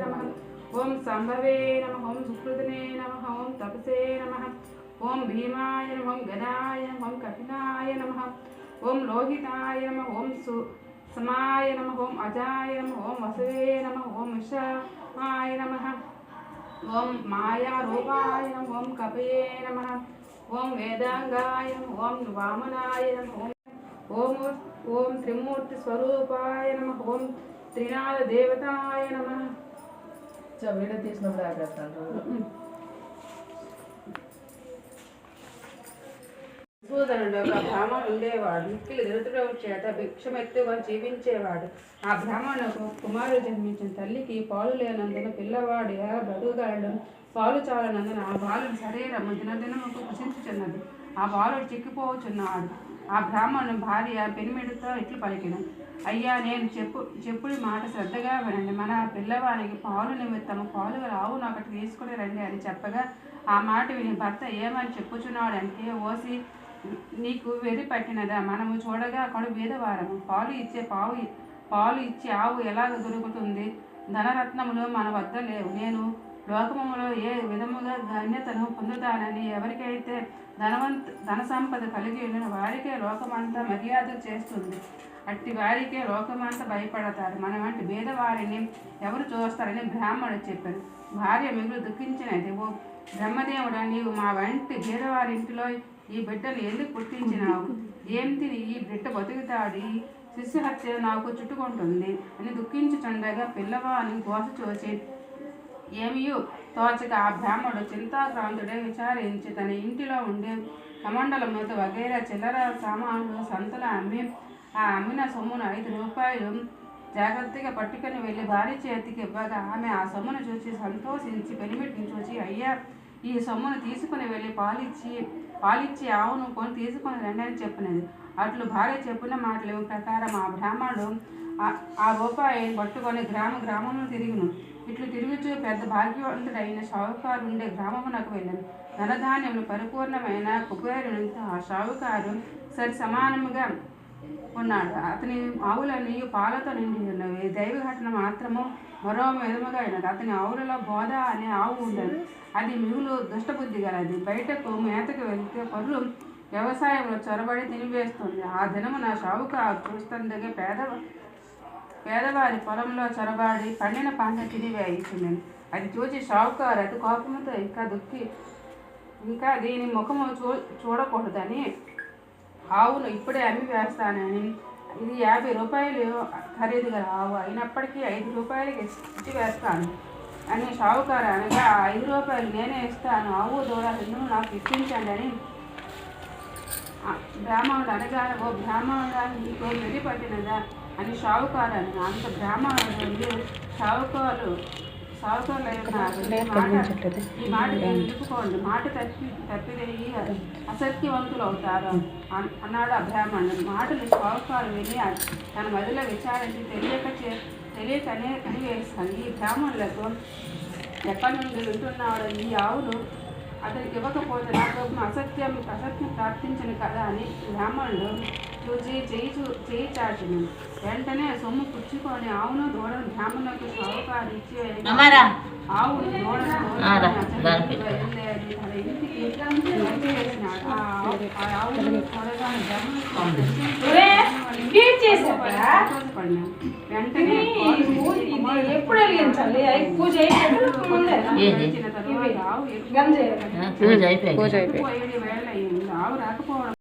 నమ ఓం సంభవే నమ ఓం సుకృతనే నమ ఓం తపసే నమ ఓం భీమాయ నమ ఓం గదాయ నమ ఓం కపిలాయ నమ ఓం లోహితాయ నమ ఓం సు సమాయ నమ ఓం అజాయ నమ ఓం వసవే నమ ఓం విషమాయ నమ ఓం మాయారూపాయ నమ ఓం కపయే నమ ఓం వేదాంగాయ నమ ఓం వామనాయ నమ ఓం ఓం ఓం త్రిమూర్తి స్వరూపాయ నమ. ఓం త్రినాద దేవతాయ నమ. వీడియో తీసినప్పుడు ఆపేస్తాను. సూదనుడు ఒక బ్రాహ్మణుడు ఉండేవాడు. మిక్కిలి చేత భిక్షమెత్తుకొని జీవించేవాడు. ఆ బ్రాహ్మణుకు కుమారుడు జన్మించిన తల్లికి పాలు లేనందున పిల్లవాడు ఎలా బ్రతుకుగలడు పాలు చాలనందున ఆ బాలుడి శరీరము దినదినముకు కృషించుచున్నది. ఆ బాలుడు చిక్కిపోవచ్చున్నాడు ఆ బ్రాహ్మణుని భార్య పెనిమిడితో ఇట్లు పలికిన? అయ్యా నేను చెప్పు చెప్పుడు మాట శ్రద్ధగా వినండి. మన పిల్లవానికి పాలు నిమిత్తము పాలు రావు ఒకటి తీసుకుని రండి అని చెప్పగా ఆ మాట విని భర్త ఏమని చెప్పుచున్నాడంటే ఓసి నీకు వెరి పట్టినదా? మనము చూడగా అక్కడ వేదవారము పాలు ఇచ్చే పావు పాలు ఇచ్చే ఆవు ఎలాగ దొరుకుతుంది? ధనరత్నములు మన వద్ద లేవు. నేను లోకములో ఏ విధముగా ధన్యతను పొందుతానని ఎవరికైతే ధనవంత ధన సంపద కలిగి ఉన్న వారికే లోకమంతా మర్యాద చేస్తుంది. అట్టి వారికే లోకమంతా భయపడతారు. మన వంటి భేదవారిని ఎవరు చూస్తారని బ్రాహ్మణుడు చెప్పారు భార్య మిగులు దుఃఖించినది. ఓ బ్రహ్మదేవుడా నీవు మా వంటి భేదవారి ఇంటిలో ఈ బిడ్డను ఎందుకు పుట్టించినావు? ఏం తిని ఈ బిడ్డ బతుకుతాడు? ఈ శిశు హత్య నాకు చుట్టుకుంటుంది. అని దుఃఖించుచుండగా పిల్లవాని గోస చూసి ఏమియు? తోచక ఆ బ్రాహ్మడు చింతాక్రాంతుడే విచారించి తన ఇంటిలో ఉండే కమండలముతో వగైరా చిల్లర సామాన్లు సంతలు అమ్మి ఆ అమ్మిన సొమ్మును ఐదు రూపాయలు జాగ్రత్తగా పట్టుకొని వెళ్ళి భార్య చేతికి ఇవ్వగా ఆమె ఆ సొమ్మును చూసి సంతోషించి పెనిమిటిని చూసి అయ్యా ఈ సొమ్మును తీసుకుని వెళ్ళి పాలిచ్చి పాలిచ్చి ఆవును కొని తీసుకొని రండి అని చెప్పినది. అట్లు భార్య చెప్పిన మాటల ప్రకారం ఆ బ్రాహ్మణుడు ఆ- ఆ రూపాయి పట్టుకొని గ్రామ గ్రామమును తిరిగిను. ఇట్లు తిరుగుచూ పెద్ద భాగ్యవంతుడైన షావుకారు ఉండే గ్రామమునకు వెళ్ళాను. ధనధాన్యములు పరిపూర్ణమైన కుబేరునితో ఆ షావుకారు సరి సమానముగా ఉన్నాడు. అతని ఆవులన్నీ పాలతో నిండి ఉన్నవి. దైవ ఘటన మాత్రము మరో విధముగా అయినది. అతని ఆవులలో బోధ అనే ఆవు ఉండదు. అది మిగులు దుష్టబుద్ధి గలది. బయటకు మేతకు వెళ్తే పరులు వ్యవసాయంలో చొరబడి తినివేస్తుంది. ఆ దినమున షావుకారు చూస్తుండగా పేద పేదవారి పొలంలో చొరబాడి పండిన పంట తినివేయించింది అది చూసి షావుకారు అతి కోపంతో ఇంకా దుక్కి ఇంకా దీని ముఖము చూ చూడకూడదని ఆవును ఇప్పుడే అమ్మి వేస్తానని. ఇది యాభై రూపాయలు ఖరీదు గల ఆవు. అయినప్పటికీ ఐదు రూపాయలకి ఇచ్చి వేస్తాను అని షావుకారు అనగా ఐదు రూపాయలు నేనే ఇస్తాను. ఆవు దూడ రెండు నాకు ఇప్పించండి అని బ్రాహ్మణుడు అనగానే ఓ బ్రాహ్మణుడా నీకు మెడి పట్టినదా? అని షావుకారు అని అంత బ్రాహ్మణుడు షావుకారు షావుకారులు ఈ మాట ఈ మాట నేను నిలుపుకోండి మాట తప్పి తప్పిదేయి అసత్యవంతులు అవుతారు అన్- అన్నాడు ఆ బ్రాహ్మణుడు. మాటలు షావుకారు వెళ్ళి తన మదిలో విచారించి తెలియక చే తెలియకనే కనివేస్తాను ఈ బ్రాహ్మణులకు ఎక్కడి నుండి వింటున్నాడు ఈ ఆవులు అతనికి ఇవ్వకపోతే నాకు అసత్యం అసత్యం ప్రార్థించను కదా అని బ్రాహ్మణుడు చూచి చేయి చూ చేయి చాచును వెంటనే సొమ్ము పుచ్చుకొని ఆవును దూడను బ్రాహ్మణులకు షావుకారు ఇచ్చి ఆవును దూడను తన ఇంటికి. ఆ ఆవు- ఆ ఆవును చూడగానే బ్రాహ్మణుడు సంతోషపడినాడు. వెంటనే ఎప్పుడు వెలిగించాలి? పూజ ముందే ఆవు గంజ పూజ అయిపోయింది